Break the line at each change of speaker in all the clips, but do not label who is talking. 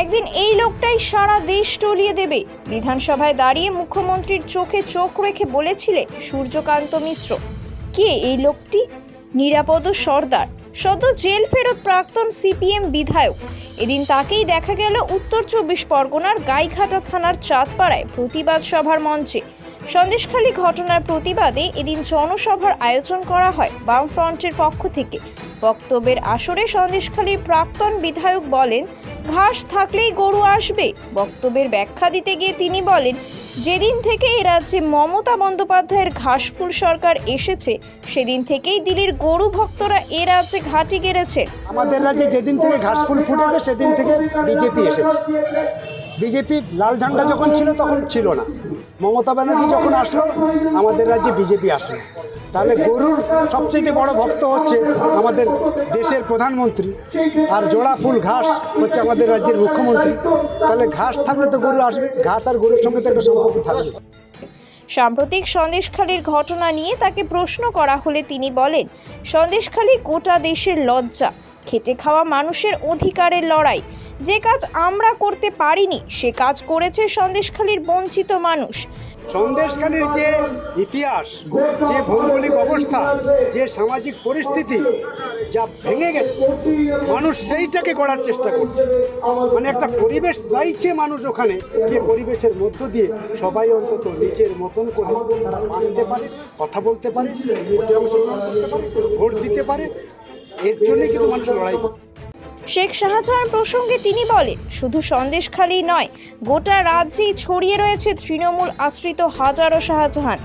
একদিন এই লোকটাই সারা দেশ টলিয়ে দেবে। বিধানসভায় দাঁড়িয়ে মুখ্যমন্ত্রীর চোখে চোখ রেখে বলেছিলেন সূর্যকান্ত মিশ্র। কে এই লোকটি? নিরাপদ সর্দার। সদ্য জেল ফেরত প্রাক্তন সিপিএম বিধায়ক। এদিন তাকেই দেখা গেল উত্তর চব্বিশ পরগনার গাইঘাটা থানার চাঁদপাড়ায় প্রতিবাদ সভার মঞ্চে। সন্দেশখালী ঘটনার প্রতিবাদে এদিন জনসভার আয়োজন করা হয় বামফ্রন্টের পক্ষ থেকে। বক্তব্যের আসরে সন্দেশখালীর প্রাক্তন বিধায়ক বলেন, ঘাস থাকলেই গরু আসবে। বক্তব্যের ব্যাখ্যা দিতে গিয়ে তিনি বলেন, যেদিন থেকে এ রাজ্যে মমতা বন্দ্যোপাধ্যায়ের ঘাসফুল সরকার এসেছে, সেদিন থেকেই দিল্লির গরু ভক্তরা এ রাজ্যে ঘাঁটি গেড়েছে।
আমাদের রাজ্যে যেদিন থেকে ঘাসফুল ফুটেছে, সেদিন থেকে বিজেপি এসেছে। বিজেপি লাল ঝান্ডা যখন ছিল, তখন ছিল না। মমতা ব্যানার্জি যখন আসলো, আমাদের রাজ্যে বিজেপি আসলো। তাহলে গরুর সবচেয়ে বড় ভক্ত হচ্ছে আমাদের দেশের প্রধানমন্ত্রী, আর জোড়া ফুল ঘাস হচ্ছে আমাদের রাজ্যের মুখ্যমন্ত্রী। তাহলে ঘাস থাকলে তো গরু আসবে, ঘাস আর গরুর সঙ্গে তো একটা সম্পর্ক থাকবে।
সাম্প্রতিক সন্দেশখালীর ঘটনা নিয়ে তাকে প্রশ্ন করা হলে তিনি বলেন, সন্দেশখালী গোটা দেশের লজ্জা। খেটে খাওয়া মানুষের অধিকারের লড়াই। যে কাজ আমরা করতে পারিনি, সে কাজ করেছে সন্দেশখালীর বঞ্চিত মানুষ।
সন্দেশখালীর যে ইতিহাস, যে ভৌগোলিক অবস্থা, যে সামাজিক পরিস্থিতি যা ভেঙে গেছে, মানুষ সেইটাকে গড়ার চেষ্টা করছে। মানে একটা পরিবেশ চাইছে মানুষ ওখানে, যে পরিবেশের মধ্য দিয়ে সবাই অন্তত নিজের মতন করে তারা বাঁচতে পারে, কথা বলতে পারে, ভোটে দিতে পারে এর জন্যই কিন্তু মানুষ লড়াই। করে
শেখ শাহজাহান প্রসঙ্গে তিনি বলেন, শুধু সন্দেশখালী নয়, গোটা রাজ্যেই ছড়িয়ে রয়েছে তৃণমূল আশ্রিত হাজারো শাহজাহান।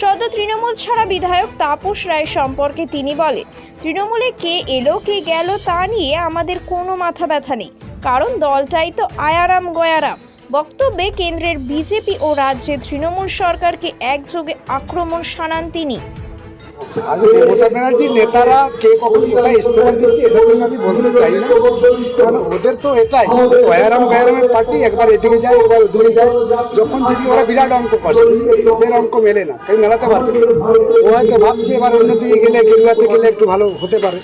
সদ্য তৃণমূল ছাড়া বিধায়ক তাপস রায় সম্পর্কে তিনি বলেন, তৃণমূলে কে এলো, কে গেল তা নিয়ে আমাদের কোনো মাথা ব্যথা নেই। কারণ দলটাই তো আয়ারাম গয়ারাম। বক্তব্যে কেন্দ্রের বিজেপি ও রাজ্যের তৃণমূল সরকারকে একযোগে আক্রমণ শানান তিনি।
মমতা ব্যানার্জির নেতারা কে কখন কোথায় ইস্তফা দিচ্ছে, এটা কিন্তু আমি বলতে চাই না। কারণ ওদের তো এটাই পার্টি একবার এদিকে যায়, একবার ওদিকে যায়। যখন যদি ওরা বিরাট অঙ্ক ওদের অঙ্ক মেলে না তাই মেলাতে পারবে ও হয়তো ভাবছে এবার অন্যদিকে গেলে, গেরুয়াতে গেলে একটু ভালো হতে পারে।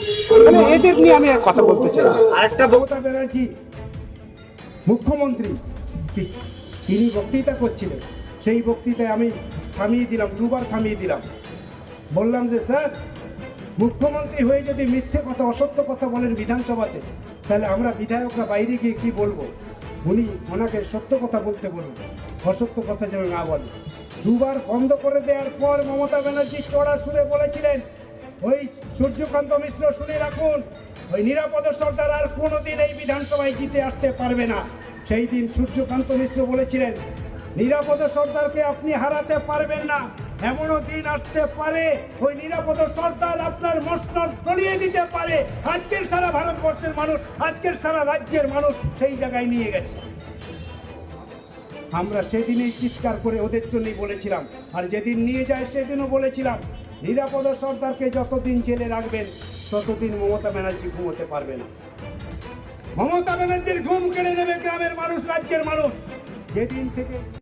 মানে এদের নিয়ে আমি কথা বলতে চাই না।
আরেকটা মমতা ব্যানার্জি, মুখ্যমন্ত্রী তিনি বক্তৃতা করছিলেন। সেই বক্তৃতায় আমি থামিয়ে দিলাম, দুবার থামিয়ে দিলাম। বললাম যে, স্যার, মুখ্যমন্ত্রী হয়ে যদি মিথ্যে কথা, অসত্য কথা বলেন বিধানসভাতে, তাহলে আমরা বিধায়করা বাইরে গিয়ে কি বলব? উনি ওনাকে সত্য কথা বলতে বলুন, অসত্য কথা যেন না বলে দুবার বন্ধ করে দেওয়ার পর মমতা ব্যানার্জি চড়া সুরে বলেছিলেন, ওই সূর্যকান্ত মিশ্র শুনে রাখুন, ওই নিরাপদ সর্দার আর কোনোদিন এই বিধানসভায় জিতে আসতে পারবে না। সেই দিন সূর্যকান্ত মিশ্র বলেছিলেন, নিরাপদ সর্দারকে আপনি হারাতে পারবেন না। এমনও দিন আসতে পারে, ওই নিরাপদ সর্দার আপনার মসনদ গলিয়ে দিতে পারে। আজকের সারা ভারতবর্ষের মানুষ, আজকের সারা রাজ্যের মানুষ সেই জায়গায় নিয়ে গেছে। আমরা সেদিনেই চিৎকার করে ওদের জন্যই বলেছিলাম, আর যেদিন নিয়ে যায় সেদিনও বলেছিলাম, নিরাপদ সর্দারকে যতদিন জেলে রাখবেন, ততদিন মমতা ব্যানার্জি ঘুমোতে পারবে না। মমতা ব্যানার্জির ঘুম কেড়ে নেবে গ্রামের মানুষ, রাজ্যের মানুষ। যেদিন থেকে